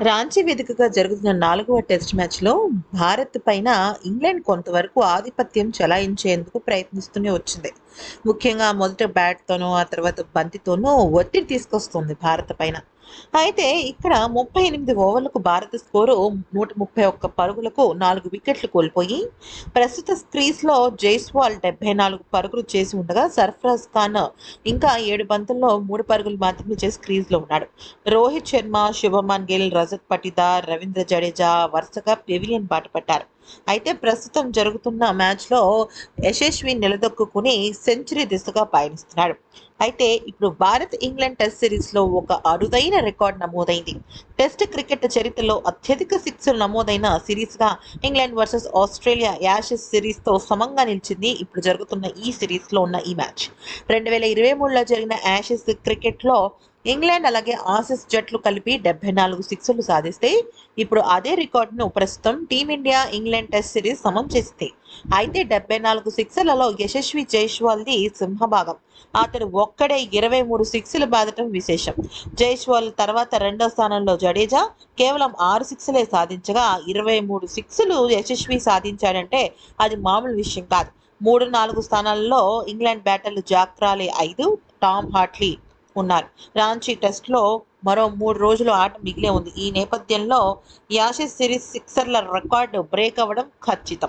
రాంచీ వేదికగా జరుగుతున్న నాలుగవ టెస్ట్ మ్యాచ్లో భారత్ పైన ఇంగ్లాండ్ కొంతవరకు ఆధిపత్యం చెలాయించేందుకు ప్రయత్నిస్తూనే వచ్చింది. ముఖ్యంగా మొదట బ్యాట్తోనూ ఆ తర్వాత బంతితోనూ ఒత్తిడి తీసుకొస్తుంది భారత్ పైన. అయితే ఇక్కడ ముప్పై ఎనిమిది ఓవర్లకు భారత స్కోరు నూట ముప్పై ఒక్క పరుగులకు నాలుగు వికెట్లు కోల్పోయి ప్రస్తుత క్రీస్లో జైస్వాల్ డెబ్బై నాలుగు పరుగులు చేసి ఉండగా సర్ఫరాజ్ ఖాన్ ఇంకా ఏడు బంతుల్లో మూడు పరుగులు మాత్రమే చేసి క్రీజ్లో ఉన్నాడు. రోహిత్ శర్మ శుభమన్ గిల్ రజత్ పటిదార్ రవీంద్ర జడేజా వరుసగా పెవిలియన్ బాట పట్టారు. అయితే ప్రస్తుతం జరుగుతున్న మ్యాచ్లో యశస్వి నిలదొక్కుని సెంచరీ దిశగా పయనిస్తున్నాడు. అయితే ఇప్పుడు భారత్ ఇంగ్లాండ్ టెస్ట్ సిరీస్లో ఒక అరుదైన రికార్డ్ నమోదైంది. టెస్ట్ క్రికెట్ చరిత్రలో అత్యధిక సిక్స్లు నమోదైన సిరీస్గా ఇంగ్లాండ్ వర్సెస్ ఆస్ట్రేలియా యాషెస్ సిరీస్తో సమంగా నిలిచింది ఇప్పుడు జరుగుతున్న ఈ సిరీస్లో ఉన్న ఈ మ్యాచ్ రెండు వేల ఇరవై మూడులో జరిగిన యాషెస్ క్రికెట్లో ఇంగ్లాండ్ అలాగే ఆసిస్ జట్లు కలిపి డెబ్బై నాలుగు సిక్స్లు సాధిస్తే ఇప్పుడు అదే రికార్డును ప్రస్తుతం టీమిండియా ఇంగ్లాండ్ టెస్ట్ సిరీస్ సమం చేసింది. అయితే డెబ్బై నాలుగు సిక్స్లలో యశస్వి జైష్వాల్ది సింహభాగం. అతడు ఒక్కడే ఇరవై మూడు సిక్స్లు బాదటం విశేషం. జైష్వాల్ తర్వాత రెండో స్థానంలో జడేజా కేవలం ఆరు సిక్స్లే సాధించగా ఇరవై మూడు సిక్స్లు యశస్వి సాధించాడంటే అది మామూలు విషయం కాదు. మూడు నాలుగు స్థానాల్లో ఇంగ్లాండ్ బ్యాటర్లు జాక్రాలే ఐదు టామ్ హాట్లీ ఉన్నారు. రాంచీ టెస్ట్లో మరో మూడు రోజులు ఆట మిగిలే ఉంది. ఈ నేపథ్యంలో యాషెస్ సిరీస్ సిక్సర్ల రికార్డు బ్రేక్ అవ్వడం ఖచ్చితం.